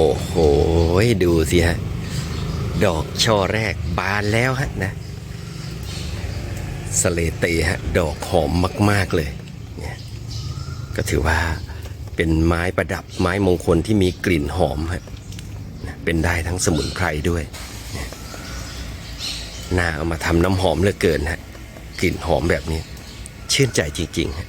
โอ้โห ดูสิฮะ ดอกช่อแรกบานแล้วฮะนะสเลเตฮะ ดอกหอมมาก ๆ เลยเนี่ยก็ถือว่าเป็นไม้ประดับไม้มงคลที่มีกลิ่นหอมฮะเป็นได้ทั้งสมุนไพรด้วยเนี่ยน่าเอามาทำน้ำหอมเหลือเกินฮะ กลิ่นหอมแบบนี้ ชื่นใจจริง ๆ ฮะ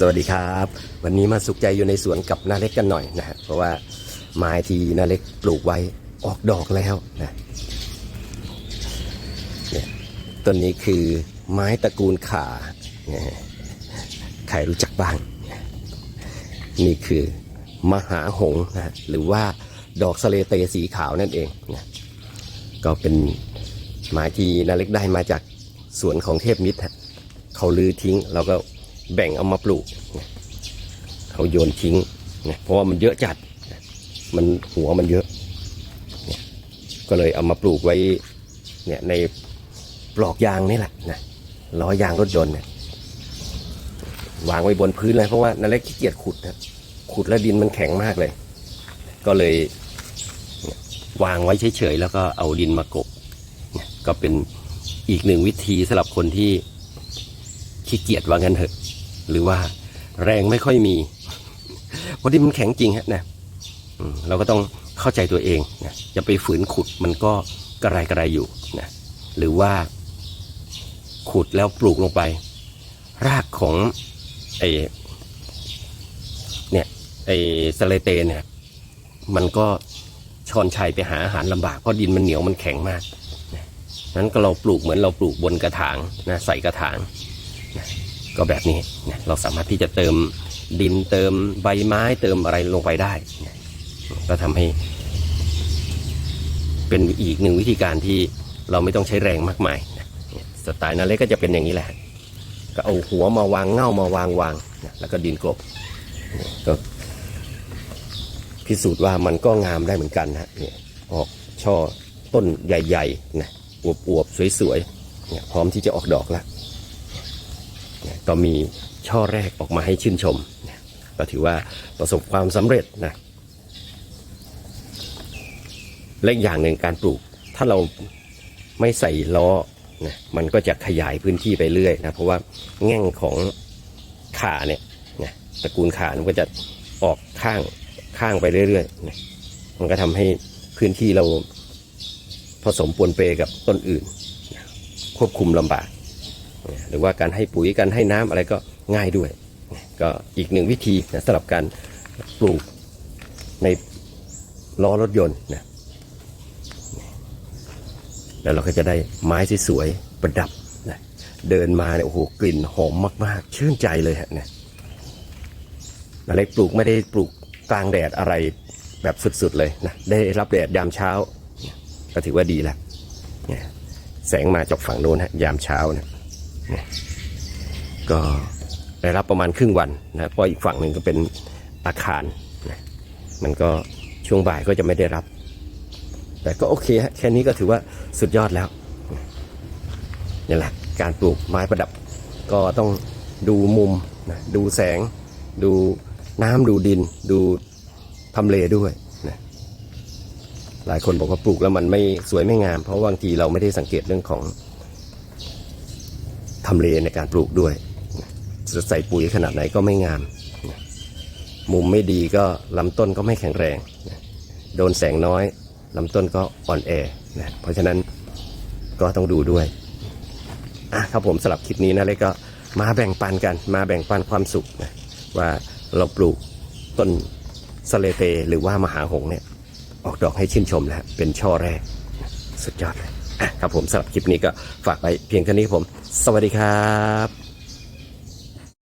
สวัสดีครับ วันนี้มาสุขใจอยู่ในสวนกับนาเล็กกันหน่อยนะฮะเพราะว่าไม้ที่นาเล็กปลูกไว้ออกดอกแล้วนะเนี่ยต้นนี้คือไม้ตระกูลขาเนี่ยใครรู้จักบ้าง นี่คือมหาหงนะหรือว่าดอกสะเลเตสีขาวนั่นเองนะก็เป็นไม้ที่นาเล็กได้มาจากสวนของเทพมิตรเขาลือทิ้งเราก็ แบ่งเอามาปลูกเขาโยนทิ้งเพราะว่ามันเยอะจัด มันหัวมันเยอะ ก็เลยเอามาปลูกไว้เนี่ยในปลอกยางนี่แหละนะล้อยางรถยนต์เนี่ยวางไว้บนพื้นเลยเพราะว่านาเล็กขี้เกียจขุดนะขุดแล้วดินมันแข็งมากเลย ก็เลยวางไว้เฉยๆแล้วก็เอาดินมากบก็เป็นอีกหนึ่งวิธีสำหรับคนที่ขี้เกียจว่างั้นเถอะ หรือว่าแรงไม่ค่อยมีเพราะที่มันแข็งจริงฮะนะเราก็ต้องเข้าใจตัวเองนะจะไปฝืนขุดมันก็กระไรกระไรอยู่นะหรือว่า ขุดแล้วปลูกลงไป รากของไอเนี่ยไอสเลเตเนี่ย มันก็ชอนชัยไปหาอาหารลำบากเพราะดินมันเหนียวมันแข็งมากนั้นก็เราปลูกเหมือนเราปลูกบนกระถางนะใส่กระถาง ก็แบบนี้นะเราสามารถที่จะเติมดินเติมใบไม้เติมอะไรลงไปได้นะก็ทำให้ เป็นอีกหนึ่งวิธีการที่เราไม่ต้องใช้แรงมากมายนะสไตล์นาเล็กก็จะเป็นอย่างนี้แหละ ก็เอาหัวมาวางเง่ามาวางวางนะแล้วก็ดินกลบก็พิสูจน์ว่ามันก็งามได้เหมือนกันนะเนี่ยออกช่อต้นใหญ่ๆนะอวบๆสวยๆเนี่ยพร้อมที่จะออกดอกแล้ว ก็มีช่อแรกออกมาให้ชื่นชม ก็ถือว่าประสบความสำเร็จนะและอย่างหนึ่งการปลูก ถ้าเราไม่ใส่ล้อนะมันก็จะขยายพื้นที่ไปเรื่อยนะเพราะว่าแง่งของขาเนี่ยนะตระกูลขามันก็จะออกข้างข้างไปเรื่อยๆนะมันก็ทำให้พื้นที่เราผสมปนเปกับต้นอื่นนะควบคุมลำบาก หรือว่าการให้ปุ๋ยการให้น้ำอะไรก็ง่ายด้วย ก็อีกหนึ่งวิธีนะสำหรับการปลูกในล้อรถยนต์นะแล้วเราก็จะได้ไม้สวยๆประดับนะเดินมาเนี่ยโอ้โหกลิ่นหอมมากๆ ชื่นใจเลยฮะเนี่ยอะไรปลูกไม่ได้ปลูกกลางแดดอะไรแบบสุดๆเลยนะได้รับแดดยามเช้า ก็ถือว่าดีแล้วแสงมาจากฝั่งโน้นฮะยามเช้านะ ก็ได้รับประมาณครึ่งวันนะเพราะอีกฝั่งหนึ่งก็เป็นอาคารนะมันก็ช่วงบ่ายก็จะไม่ได้รับ แต่ก็โอเคฮะแค่นี้ก็ถือว่าสุดยอดแล้วนี่แหละการปลูกไม้ประดับ ก็ต้องดูมุมนะดูแสง ดูน้ำดูดิน ดูทำเลด้วยนะหลายคนบอกว่าปลูกแล้วมันไม่สวยไม่งาม เพราะบางทีเราไม่ได้สังเกตเรื่องของ ทำเลในการปลูกด้วยจะใส่ปุ๋ยขนาดไหนก็ไม่งาม มุมไม่ดีก็ลำต้นก็ไม่แข็งแรง โดนแสงน้อยลำต้นก็อ่อนแอนะเพราะฉะนั้นก็ต้องดูด้วยอะครับผมสลับคลิปนี้นะเลยก็มาแบ่งปันกันมาแบ่งปันความสุขนะว่าเราปลูกต้นสเลเตหรือว่ามหาหงเนี่ยออกดอกให้ชื่นชมนะฮะเป็นช่อแรก สุดยอดเลย ครับผมสำหรับคลิปนี้ก็ฝากไว้เพียงเท่านี้ครับผม สวัสดีครับ